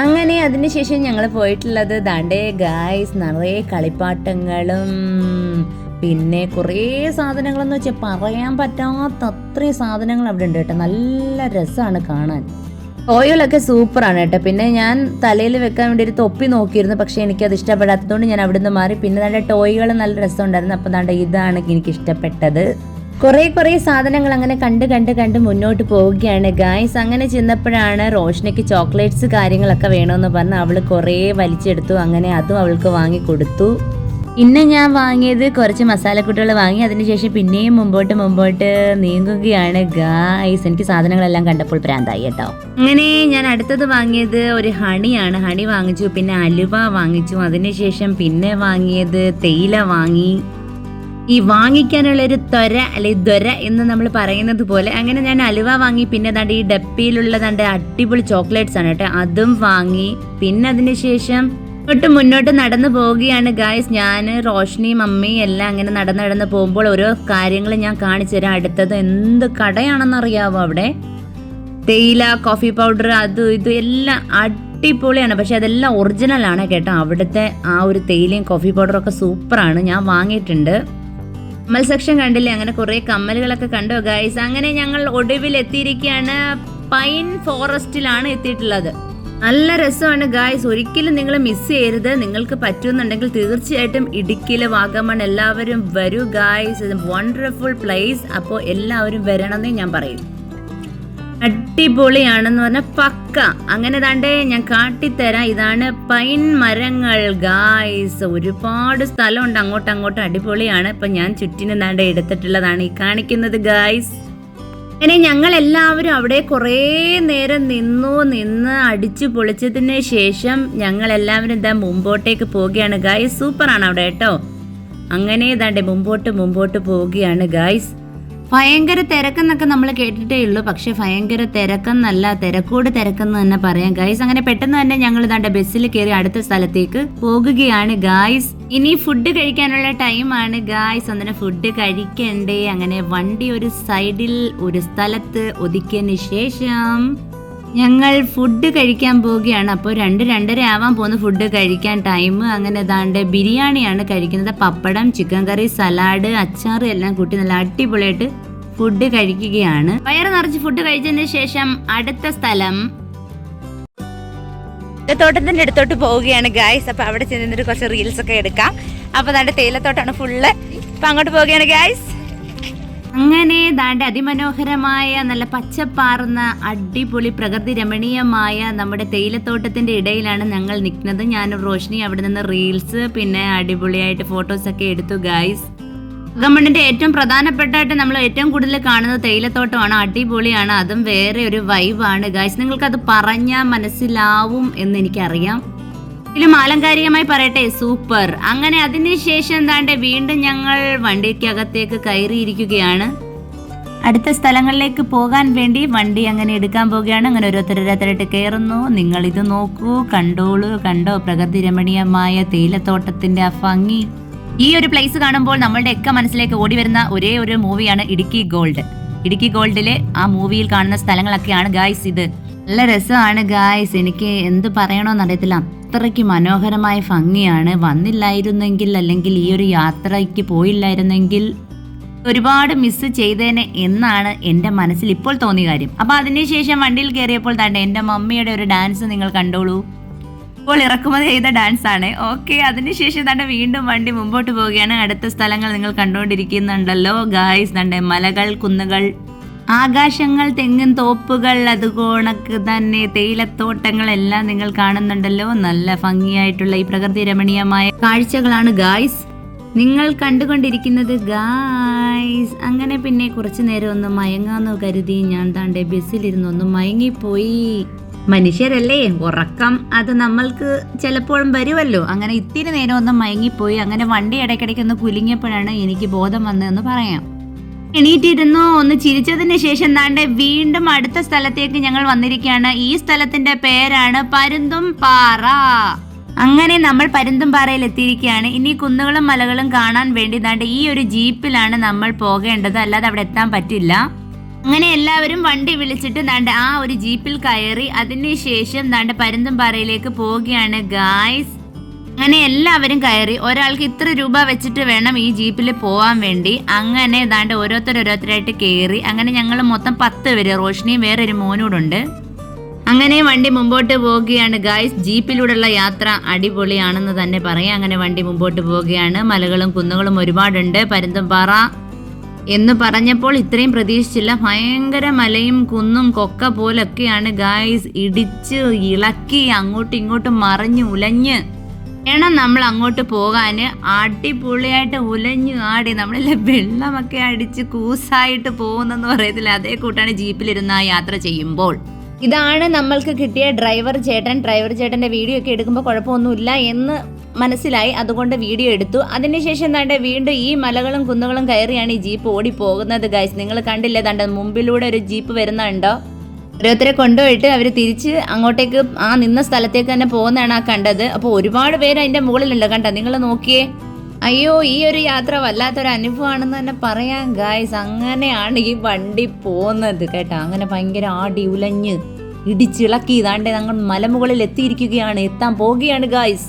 അങ്ങനെ അതിനുശേഷം ഞങ്ങൾ പോയിട്ടുള്ളത് ദാണ്ടേ ഗായ്സ് നിറയെ കളിപ്പാട്ടങ്ങളും പിന്നെ കുറേ സാധനങ്ങളെന്ന് വെച്ചാൽ പറയാൻ പറ്റാത്ത അത്രയും സാധനങ്ങൾ അവിടെ ഉണ്ട് കേട്ടോ. നല്ല രസമാണ് കാണാൻ. ഓയിലൊക്കെ സൂപ്പറാണ് കേട്ടോ. പിന്നെ ഞാൻ തലയിൽ വെക്കാൻ വേണ്ടി ഒരു തൊപ്പി നോക്കിയിരുന്നു പക്ഷേ എനിക്കത് ഇഷ്ടപ്പെടാത്തതുകൊണ്ട് ഞാൻ അവിടുന്ന് മാറി. പിന്നെ നല്ല ടോയ്കൾ നല്ല രസമുണ്ടായിരുന്നു. അപ്പോൾ ദാണ്ട ഇതാണ് എനിക്ക് ഇഷ്ടപ്പെട്ടത്. കുറേ കുറേ സാധനങ്ങൾ അങ്ങനെ കണ്ട് കണ്ട് കണ്ട് മുന്നോട്ട് പോവുകയാണ്. ഗായ്സ് അങ്ങനെ ചെന്നപ്പോഴാണ് റോഷനയ്ക്ക് ചോക്ലേറ്റ്സ് കാര്യങ്ങളൊക്കെ വേണമെന്ന് പറഞ്ഞ് അവൾ കുറേ വലിച്ചെടുത്തു. അങ്ങനെ അതും അവൾക്ക് വാങ്ങി കൊടുത്തു. ഇന്ന് ഞാൻ വാങ്ങിയത് കുറച്ച് മസാലക്കുട്ടികൾ വാങ്ങി. അതിനുശേഷം പിന്നെയും മുമ്പോട്ട് മുമ്പോട്ട് നീങ്ങുകയാണ്. ഗായ്സ് എനിക്ക് സാധനങ്ങളെല്ലാം കണ്ടപ്പോൾ പ്രാന്തായി കേട്ടോ. അങ്ങനെ ഞാൻ അടുത്തത് വാങ്ങിയത് ഒരു ഹണിയാണ്. ഹണി വാങ്ങിച്ചു പിന്നെ അലുവ വാങ്ങിച്ചു. അതിനുശേഷം പിന്നെ വാങ്ങിയത് തേയില വാങ്ങി. ഈ വാങ്ങിക്കാനുള്ള ഒരു ത്വര അല്ലെ ദ്വര എന്ന് നമ്മൾ പറയുന്നത് പോലെ അങ്ങനെ ഞാൻ അലുവ വാങ്ങി പിന്നെ ദാണ്ട് ഈ ഡപ്പിയിലുള്ള ദാണ്ട് അടിപൊളി ചോക്ലേറ്റ്സ് ആണ് കേട്ടോ. അതും വാങ്ങി പിന്നെ അതിനുശേഷം തൊട്ട് മുന്നോട്ട് നടന്നു പോവുകയാണ് ഗായ്സ് ഞാൻ റോഷ്നി മമ്മി എല്ലാം അങ്ങനെ നടന്ന് നടന്ന് പോകുമ്പോൾ ഓരോ കാര്യങ്ങൾ ഞാൻ കാണിച്ചു തരാം. അടുത്തത് എന്ത് കടയാണെന്ന് അറിയാവോ അവിടെ? തേയില കോഫി പൗഡർ അതും ഇതും എല്ലാം അടിപൊളിയാണ്. പക്ഷെ അതെല്ലാം ഒറിജിനൽ ആണ് കേട്ടോ. അവിടുത്തെ ആ ഒരു തേയിലയും കോഫി പൗഡറും ഒക്കെ സൂപ്പറാണ് ഞാൻ വാങ്ങിയിട്ടുണ്ട്. കമ്മൽ സെക്ഷൻ കണ്ടില്ലേ? അങ്ങനെ കുറെ കമ്മലുകളൊക്കെ കണ്ടോ ഗൈസ് അങ്ങനെ ഞങ്ങൾ ഒടുവിൽ എത്തിയിരിക്കുകയാണ് പൈൻ ഫോറസ്റ്റിലാണ് എത്തിയിട്ടുള്ളത്. നല്ല രസമാണ് ഗായ്സ് ഒരിക്കലും നിങ്ങൾ മിസ് ചെയ്യരുത്. നിങ്ങൾക്ക് പറ്റുന്നുണ്ടെങ്കിൽ തീർച്ചയായിട്ടും ഇടുക്കിയിലെ വാഗമൺ എല്ലാവരും വരൂ ഗായ്സ് വണ്ടർഫുൾ പ്ലേസ് അപ്പോൾ എല്ലാവരും വരണമെന്നേ ഞാൻ പറയും. അടിപൊളിയാണെന്ന് പറഞ്ഞാൽ പക്ക. അങ്ങനെ താണ്ടേ ഞാൻ കാട്ടിത്തരാം. ഇതാണ് പൈൻ മരങ്ങൾ. ഗായ്സ് ഒരുപാട് സ്ഥലമുണ്ട്. അങ്ങോട്ട് അങ്ങോട്ട് അടിപൊളിയാണ്. ഇപ്പൊ ഞാൻ ചുറ്റിനും താണ്ടെ എടുത്തിട്ടുള്ളതാണ് ഈ കാണിക്കുന്നത് ഗായ്സ് അങ്ങനെ ഞങ്ങൾ എല്ലാവരും അവിടെ കുറേ നേരം നിന്നു നിന്ന് അടിച്ചു പൊളിച്ചതിന് ശേഷം ഞങ്ങൾ എല്ലാവരും ഇതാ മുമ്പോട്ടേക്ക് പോവുകയാണ്. ഗായ്സ് സൂപ്പറാണ് അവിടെ കേട്ടോ. അങ്ങനെ ഇതാണ്ട് മുമ്പോട്ട് മുമ്പോട്ട് പോവുകയാണ് ഗായ്സ് ഭയങ്കര തിരക്കെന്നൊക്കെ നമ്മൾ കേട്ടിട്ടേ ഉള്ളൂ. പക്ഷേ ഭയങ്കര തിരക്കെന്നല്ല തിരക്കോട് തിരക്കെന്ന് തന്നെ പറയാം. ഗായ്സ് അങ്ങനെ പെട്ടെന്ന് തന്നെ ഞങ്ങൾ ഇതാണ്ട് ബസ്സിൽ കയറി അടുത്ത സ്ഥലത്തേക്ക് പോകുകയാണ്. ഗായ്സ് ഇനി ഫുഡ് കഴിക്കാനുള്ള ടൈമാണ് ഗായ്സ് അങ്ങനെ ഫുഡ് കഴിക്കണ്ടേ. അങ്ങനെ വണ്ടി ഒരു സൈഡിൽ ഒരു സ്ഥലത്ത് ഒതുക്കിയതിന് ശേഷം ഞങ്ങൾ ഫുഡ് കഴിക്കാൻ പോവുകയാണ്. അപ്പോൾ രണ്ട് രണ്ടര ആവാൻ പോകുന്ന ഫുഡ് കഴിക്കാൻ ടൈം അങ്ങനെ ഇതാണ്ട് ബിരിയാണിയാണ് കഴിക്കുന്നത്. പപ്പടം ചിക്കൻ കറി സലാഡ് അച്ചാർ എല്ലാം കൂട്ടി നല്ല അടിപൊളിയായിട്ട് ഫുഡ് കഴിക്കുകയാണ്. വയറ് നിറച്ച് ഫുഡ് കഴിച്ചതിന് ശേഷം അടുത്ത സ്ഥലം. തോട്ടത്തിന്റെ അടുത്തോട്ട് പോവുകയാണ് ഗായ്സ് അപ്പൊ അവിടെ ചെന്നിട്ട് കുറച്ച് റീൽസ് ഒക്കെ എടുക്കാം. അപ്പൊ നല്ല തേയിലത്തോട്ടാണ് ഫുള്ള് അപ്പൊ അങ്ങോട്ട് പോവുകയാണ് ഗായ്സ് അങ്ങനെ ദാണ്ട് അതിമനോഹരമായ നല്ല പച്ചപ്പാർന്ന അടിപൊളി പ്രകൃതി രമണീയമായ നമ്മുടെ തേയിലത്തോട്ടത്തിന്റെ ഇടയിലാണ് ഞങ്ങൾ നിൽക്കുന്നത്. ഞാനും റോഷിനി അവിടെ നിന്ന് റീൽസ് പിന്നെ അടിപൊളിയായിട്ട് ഫോട്ടോസ് ഒക്കെ എടുത്തു ഗായ്സ് ഗവൺമെന്റിന്റെ ഏറ്റവും പ്രധാനപ്പെട്ടായിട്ട് നമ്മൾ ഏറ്റവും കൂടുതൽ കാണുന്നത് തേയിലത്തോട്ടമാണ് അടിപൊളിയാണ് അതും വേറെ ഒരു വൈബാണ് ഗായ്സ് നിങ്ങൾക്ക് അത് പറഞ്ഞാൽ മനസ്സിലാവും എന്ന് എനിക്കറിയാം. ഇതിലും ആലങ്കാരികമായി പറയട്ടെ സൂപ്പർ. അങ്ങനെ അതിനുശേഷം എന്താണ്ട് വീണ്ടും ഞങ്ങൾ വണ്ടിക്കകത്തേക്ക് കയറിയിരിക്കുകയാണ്. അടുത്ത സ്ഥലങ്ങളിലേക്ക് പോകാൻ വേണ്ടി വണ്ടി അങ്ങനെ എടുക്കാൻ പോവുകയാണ്. അങ്ങനെ ഓരോരുത്തരോരുത്തരായിട്ട് കയറുന്നു. നിങ്ങൾ ഇത് നോക്കൂ കണ്ടോളൂ കണ്ടോ. പ്രകൃതി രമണീയമായ തേയിലത്തോട്ടത്തിന്റെ ആ ഭംഗി. ഈ ഒരു പ്ലേസ് കാണുമ്പോൾ നമ്മളുടെ ഒക്കെ മനസ്സിലേക്ക് ഓടി വരുന്ന ഒരേ ഒരു മൂവിയാണ് ഇടുക്കി ഗോൾഡ്. ഇടുക്കി ഗോൾഡിലെ ആ മൂവിയിൽ കാണുന്ന സ്ഥലങ്ങളൊക്കെയാണ് ഗായ്സ് ഇത്. നല്ല രസമാണ് ഗായ്സ് എനിക്ക് എന്ത് പറയണോന്ന് അറിയത്തില്ല. അത്രയ്ക്ക് മനോഹരമായ ഭംഗിയാണ്. വന്നില്ലായിരുന്നെങ്കിൽ അല്ലെങ്കിൽ ഈ ഒരു യാത്രയ്ക്ക് പോയില്ലായിരുന്നെങ്കിൽ ഒരുപാട് മിസ് ചെയ്തേനെ എന്നാണ് എന്റെ മനസ്സിൽ ഇപ്പോൾ തോന്നിയ കാര്യം. അപ്പോൾ അതിനുശേഷം വണ്ടിയിൽ കയറിയപ്പോൾ തന്നെ എന്റെ മമ്മിയുടെ ഒരു ഡാൻസ് നിങ്ങൾ കണ്ടോളൂ. ഇപ്പോൾ ഇറക്കുമതി ചെയ്ത ഡാൻസ് ആണ്. ഓക്കെ അതിനുശേഷം തന്നെ വീണ്ടും വണ്ടി മുമ്പോട്ട് പോവുകയാണ്. അടുത്ത സ്ഥലങ്ങൾ നിങ്ങൾ കണ്ടുകൊണ്ടിരിക്കുന്നുണ്ടല്ലോ ഗായ്സ് തന്നെ മലകൾ കുന്നുകൾ. ആകാശങ്ങൾ തെങ്ങും തോപ്പുകൾ അതുകോണക്ക് തന്നെ തേയിലത്തോട്ടങ്ങളെല്ലാം നിങ്ങൾ കാണുന്നുണ്ടല്ലോ. നല്ല ഭംഗിയായിട്ടുള്ള ഈ പ്രകൃതി രമണീയമായ കാഴ്ചകളാണ് ഗായ്സ് നിങ്ങൾ കണ്ടുകൊണ്ടിരിക്കുന്നത് ഗായ്സ് അങ്ങനെ പിന്നെ കുറച്ചു നേരം ഒന്ന് മയങ്ങാന്ന് കരുതി ഞാൻ താണ്ടെ ബസ്സിലിരുന്ന് ഒന്ന് മയങ്ങിപ്പോയി. മനുഷ്യരല്ലേ ഉറക്കം. അത് നമ്മൾക്ക് ചിലപ്പോഴും വരുമല്ലോ. അങ്ങനെ ഇത്തിരി നേരം ഒന്ന് മയങ്ങിപ്പോയി. അങ്ങനെ വണ്ടി ഇടയ്ക്കിടയ്ക്ക് ഒന്ന് കുലുങ്ങിയപ്പോഴാണ് എനിക്ക് ബോധം വന്നതെന്ന് പറയാം. എണീറ്റിരുന്നു ഒന്ന് ചിരിച്ചതിന് ശേഷം താണ്ടെ വീണ്ടും അടുത്ത സ്ഥലത്തേക്ക് ഞങ്ങൾ വന്നിരിക്കുകയാണ്. ഈ സ്ഥലത്തിന്റെ പേരാണ് പരുന്തും പാറ അങ്ങനെ നമ്മൾ പരുന്തുംപാറയിൽ എത്തിയിരിക്കുകയാണ്. ഇനി കുന്നുകളും മലകളും കാണാൻ വേണ്ടി ദാണ്ട് ഈ ഒരു ജീപ്പിലാണ് നമ്മൾ പോകേണ്ടത്. അല്ലാതെ അവിടെ എത്താൻ പറ്റില്ല. അങ്ങനെ എല്ലാവരും വണ്ടി വിളിച്ചിട്ട് ദാണ്ട് ആ ഒരു ജീപ്പിൽ കയറി അതിനുശേഷം പരുന്തും പാറയിലേക്ക് പോവുകയാണ് ഗായ്സ് അങ്ങനെ എല്ലാവരും കയറി ഒരാൾക്ക് ഇത്ര രൂപ വെച്ചിട്ട് വേണം ഈ ജീപ്പിൽ പോവാൻ വേണ്ടി. അങ്ങനെ ഏതാണ്ട് ഓരോരുത്തർ ഓരോരുത്തരായിട്ട് കയറി. അങ്ങനെ ഞങ്ങൾ മൊത്തം പത്ത് പേര് റോഷിനിയും വേറൊരു മോനോടുണ്ട് അങ്ങനെ വണ്ടി മുമ്പോട്ട് പോവുകയാണ്. ഗായ്സ് ജീപ്പിലൂടെയുള്ള യാത്ര അടിപൊളിയാണെന്ന് തന്നെ പറയാം. അങ്ങനെ വണ്ടി മുമ്പോട്ട് പോവുകയാണ്. മലകളും കുന്നുകളും ഒരുപാടുണ്ട്. പരുന്തുംപാറ എന്ന് പറഞ്ഞപ്പോൾ ഇത്രയും പ്രതീക്ഷിച്ചില്ല. ഭയങ്കര മലയും കുന്നും കൊക്ക പോലൊക്കെയാണ് ഗായ്സ് ഇടിച്ച് ഇളക്കി അങ്ങോട്ടും ഇങ്ങോട്ടും മറിഞ്ഞ് ഉലഞ്ഞ് വേണം നമ്മൾ അങ്ങോട്ട് പോകാന് അടിപൊളിയായിട്ട് ഉലഞ്ഞു ആടി നമ്മളെല്ലാം വെള്ളമൊക്കെ അടിച്ച് കൂസായിട്ട് പോകുന്നെന്ന് പറയത്തില്ല. അതേ കൂട്ടാണ് ജീപ്പിലിരുന്ന് ആ യാത്ര ചെയ്യുമ്പോൾ. ഇതാണ് നമ്മൾക്ക് കിട്ടിയ ഡ്രൈവർ ചേട്ടൻ. ഡ്രൈവർ ചേട്ടന്റെ വീഡിയോ ഒക്കെ എടുക്കുമ്പോൾ കുഴപ്പമൊന്നുമില്ല എന്ന് മനസ്സിലായി. അതുകൊണ്ട് വീഡിയോ എടുത്തു. അതിനുശേഷം എന്താണ്ട് വീണ്ടും ഈ മലകളും കുന്നുകളും കയറിയാണ് ഈ ജീപ്പ് ഓടി പോകുന്നത് ഗൈസ് നിങ്ങൾ കണ്ടില്ലേ ദാണ്ട് മുമ്പിലൂടെ ഒരു ജീപ്പ് വരുന്നുണ്ടോ? ഓരോരുത്തരെ കൊണ്ടുപോയിട്ട് അവർ തിരിച്ച് അങ്ങോട്ടേക്ക് ആ നിന്ന സ്ഥലത്തേക്ക് തന്നെ പോകുന്നതാണ് ആ കണ്ടത്. അപ്പോൾ ഒരുപാട് പേര് അതിന്റെ മുകളിലുണ്ട് കണ്ട? നിങ്ങൾ നോക്കിയേ. അയ്യോ ഈ ഒരു യാത്ര വല്ലാത്തൊരു അനുഭവമാണെന്ന് തന്നെ പറയാം ഗായ്സ് അങ്ങനെയാണ് ഈ വണ്ടി പോകുന്നത് കേട്ടോ. അങ്ങനെ ഭയങ്കര ആടി ഉലഞ്ഞ് ഇടിച്ചിളക്കി ഇതാണ്ട് ഞങ്ങൾ മലമുകളിൽ എത്തിയിരിക്കുകയാണ്. എത്താൻ പോവുകയാണ് ഗായ്സ്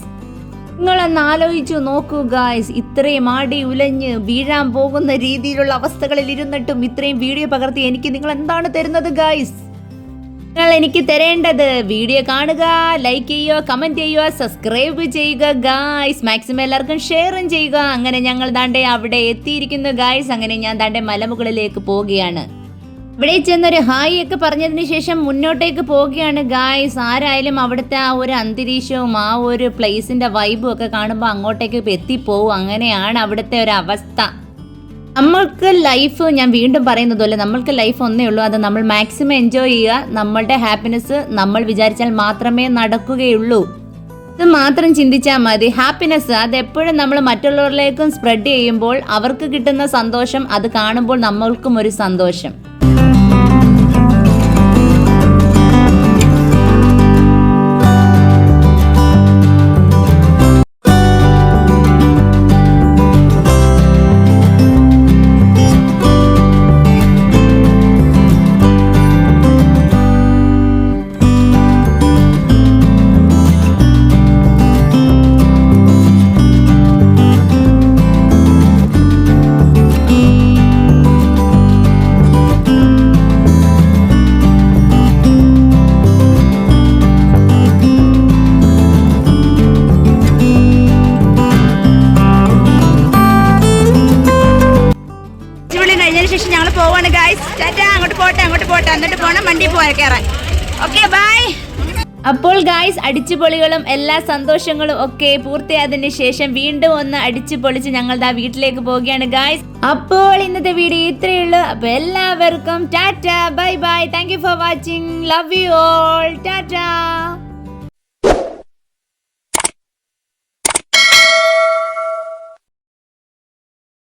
നിങ്ങളൊന്ന് ആലോചിച്ചു നോക്കൂ ഗായ്സ് ഇത്രയും ആടി ഉലഞ്ഞ് വീഴാൻ പോകുന്ന രീതിയിലുള്ള അവസ്ഥകളിൽ ഇരുന്നിട്ടും ഇത്രയും വീഡിയോ പകർത്തി എനിക്ക് നിങ്ങൾ എന്താണ് തരുന്നത് ഗായ്സ് നിങ്ങൾ എനിക്ക് തരേണ്ടത് വീഡിയോ കാണുക ലൈക്ക് ചെയ്യുക കമന്റ് ചെയ്യുക സബ്സ്ക്രൈബ് ചെയ്യുക ഗായ്സ് മാക്സിമം എല്ലാവർക്കും ഷെയറും ചെയ്യുക. അങ്ങനെ ഞങ്ങൾ ദാണ്ടെ അവിടെ എത്തിയിരിക്കുന്നു ഗായ്സ് അങ്ങനെ ഞാൻ ദാണ്ടെ മലമുകളിലേക്ക് പോവുകയാണ്. ഇവിടെ ചെന്നൊരു ഹായ് ഒക്കെ പറഞ്ഞതിന് ശേഷം മുന്നോട്ടേക്ക് പോവുകയാണ് ഗായ്സ് ആരായാലും അവിടുത്തെ ആ ഒരു അന്തരീക്ഷവും ആ ഒരു പ്ലേസിന്റെ വൈബും ഒക്കെ കാണുമ്പോൾ അങ്ങോട്ടേക്ക് എത്തിപ്പോവും. അങ്ങനെയാണ് അവിടുത്തെ ഒരു അവസ്ഥ. നമ്മൾക്ക് ലൈഫ് ഞാൻ വീണ്ടും പറയുന്നത് പോലെ നമ്മൾക്ക് ലൈഫ് ഒന്നേ ഉള്ളൂ. അത് നമ്മൾ മാക്സിമം എൻജോയ് ചെയ്യുക. നമ്മളുടെ ഹാപ്പിനെസ് നമ്മൾ വിചാരിച്ചാൽ മാത്രമേ നടക്കുകയുള്ളൂ. ഇത് മാത്രം ചിന്തിച്ചാൽ മതി. ഹാപ്പിനെസ് അത് എപ്പോഴും നമ്മൾ മറ്റുള്ളവരിലേക്കും സ്പ്രെഡ് ചെയ്യുമ്പോൾ അവർക്ക് കിട്ടുന്ന സന്തോഷം അത് കാണുമ്പോൾ നമ്മൾക്കും ഒരു സന്തോഷം. ശേഷം ഞങ്ങൾ പോവാണ് ഗായ്സ് ടാറ്റാ അങ്ങോട്ട് പോട്ടെ അങ്ങോട്ട് പോട്ടെ. എന്നിട്ട് പോണം വണ്ടി പോയാൽ കയറാൻ ഓക്കെ ബൈ അപ്പോൾ ഗായ്സ് അടിച്ചുപൊളികളും എല്ലാ സന്തോഷങ്ങളും ഒക്കെ പൂർത്തിയായതിനു ശേഷം വീണ്ടും ഒന്ന് അടിച്ചു പൊളിച്ച് ഞങ്ങൾ ദാ വീട്ടിലേക്ക് പോവുകയാണ് ഗായ്സ് അപ്പോൾ ഇന്നത്തെ വീഡിയോ ഇത്രയേ ഉള്ളൂ. അപ്പൊ എല്ലാവർക്കും Tata bye bye thank for watching love you all Tata.